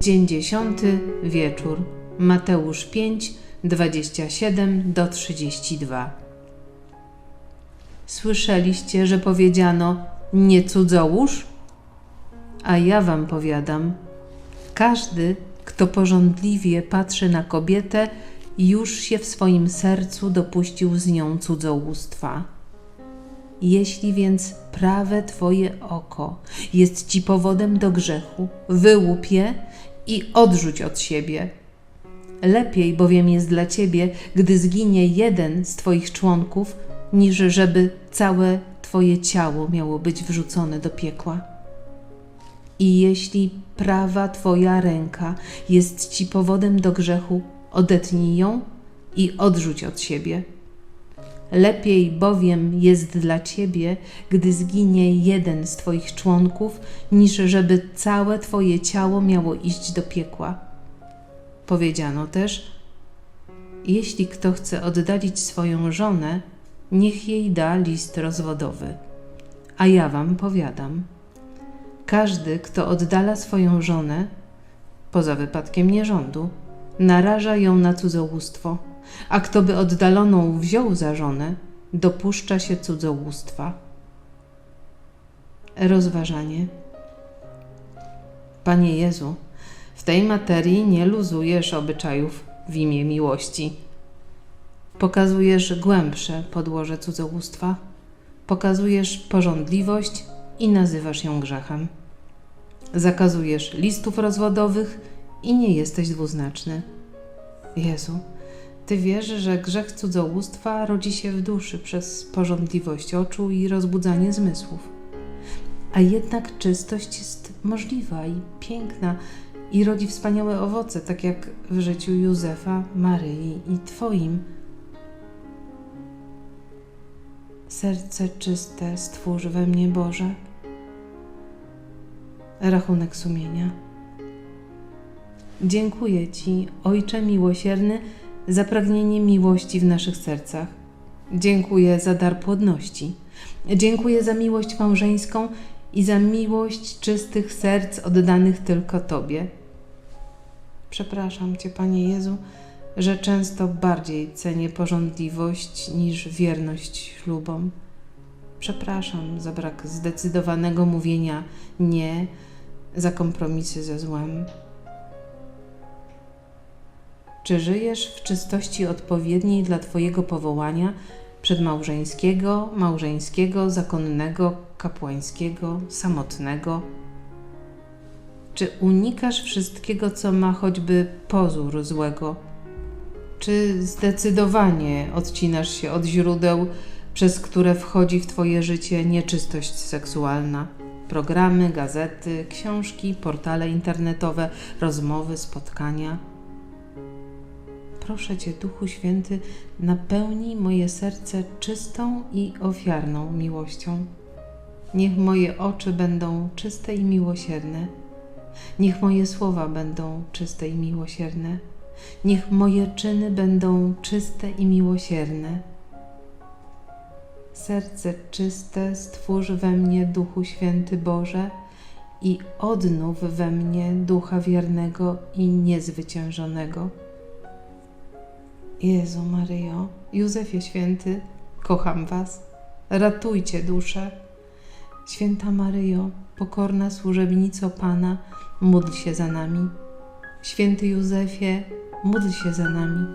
Dzień dziesiąty, wieczór. Mateusz 5, 27 do 32. Słyszeliście, że powiedziano: Nie cudzołóż? A ja wam powiadam: każdy, kto porządliwie patrzy na kobietę, już się w swoim sercu dopuścił z nią cudzołóstwa. Jeśli więc prawe Twoje oko jest Ci powodem do grzechu, wyłup je i odrzuć od siebie. Lepiej bowiem jest dla Ciebie, gdy zginie jeden z Twoich członków, niż żeby całe Twoje ciało miało być wrzucone do piekła. I jeśli prawa Twoja ręka jest Ci powodem do grzechu, odetnij ją i odrzuć od siebie. Lepiej bowiem jest dla ciebie, gdy zginie jeden z twoich członków, niż żeby całe twoje ciało miało iść do piekła. Powiedziano też: Jeśli kto chce oddalić swoją żonę, niech jej da list rozwodowy. A ja wam powiadam: każdy, kto oddala swoją żonę, poza wypadkiem nierządu, naraża ją na cudzołóstwo a kto by oddaloną wziął za żonę, dopuszcza się cudzołóstwa. Rozważanie. Panie Jezu, w tej materii nie luzujesz obyczajów w imię miłości. Pokazujesz głębsze podłoże cudzołóstwa, pokazujesz porządliwość i nazywasz ją grzechem. Zakazujesz listów rozwodowych i nie jesteś dwuznaczny. Jezu, ty wiesz, że grzech cudzołóstwa rodzi się w duszy przez porządliwość oczu i rozbudzanie zmysłów. A jednak czystość jest możliwa i piękna i rodzi wspaniałe owoce, tak jak w życiu Józefa, Maryi i Twoim. Serce czyste stwórz we mnie, Boże. Rachunek sumienia. Dziękuję Ci, Ojcze miłosierny, za pragnienie miłości w naszych sercach. Dziękuję za dar płodności. Dziękuję za miłość małżeńską i za miłość czystych serc oddanych tylko Tobie. Przepraszam Cię, Panie Jezu, że często bardziej cenię porządliwość niż wierność ślubom. Przepraszam za brak zdecydowanego mówienia nie, za kompromisy ze złem. Czy żyjesz w czystości odpowiedniej dla Twojego powołania przedmałżeńskiego, małżeńskiego, zakonnego, kapłańskiego, samotnego? Czy unikasz wszystkiego, co ma choćby pozór złego? Czy zdecydowanie odcinasz się od źródeł, przez które wchodzi w Twoje życie nieczystość seksualna? Programy, gazety, książki, portale internetowe, rozmowy, spotkania proszę Cię, Duchu Święty, napełnij moje serce czystą i ofiarną miłością. Niech moje oczy będą czyste i miłosierne. Niech moje słowa będą czyste i miłosierne. Niech moje czyny będą czyste i miłosierne. Serce czyste stwórz we mnie, Duchu Święty Boże, i odnów we mnie ducha wiernego i niezwyciężonego. Jezu Maryjo, Józefie Święty, kocham Was, ratujcie duszę. Święta Maryjo, pokorna służebnico Pana, módl się za nami. Święty Józefie, módl się za nami.